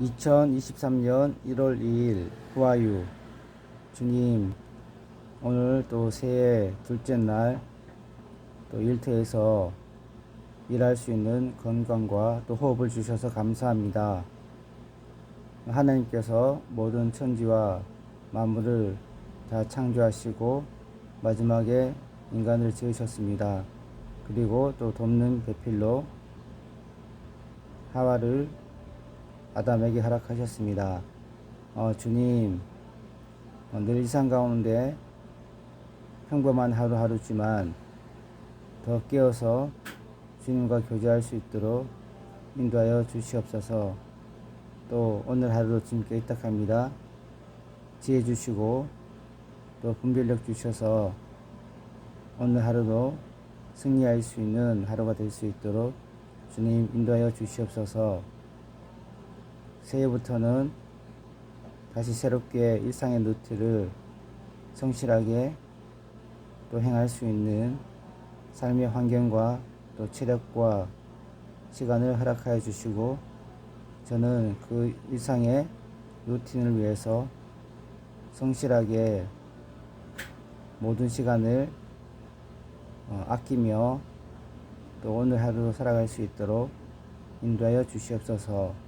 2023년 1월 2일 후아유 주님 오늘 또 새해 둘째 날 또 일터에서 일할 수 있는 건강과 또 호흡을 주셔서 감사합니다. 하나님께서 모든 천지와 만물을 다 창조하시고 마지막에 인간을 지으셨습니다. 그리고 또 돕는 배필로 하와를 아담에게 허락하셨습니다. 어, 주님, 어, 늘 일상 가운데 평범한 하루하루지만 더 깨어서 주님과 교제할 수 있도록 인도하여 주시옵소서. 또 오늘 하루도 주님께 의탁합니다. 지혜 주시고 또 분별력 주셔서 오늘 하루도 승리할 수 있는 하루가 될 수 있도록 주님 인도하여 주시옵소서. 새해부터는 다시 새롭게 일상의 루트를 성실하게 또 행할 수 있는 삶의 환경과 또 체력과 시간을 허락하여 주시고 저는 그 일상의 루틴을 위해서 성실하게 모든 시간을 어, 아끼며 또 오늘 하루도 살아갈 수 있도록 인도하여 주시옵소서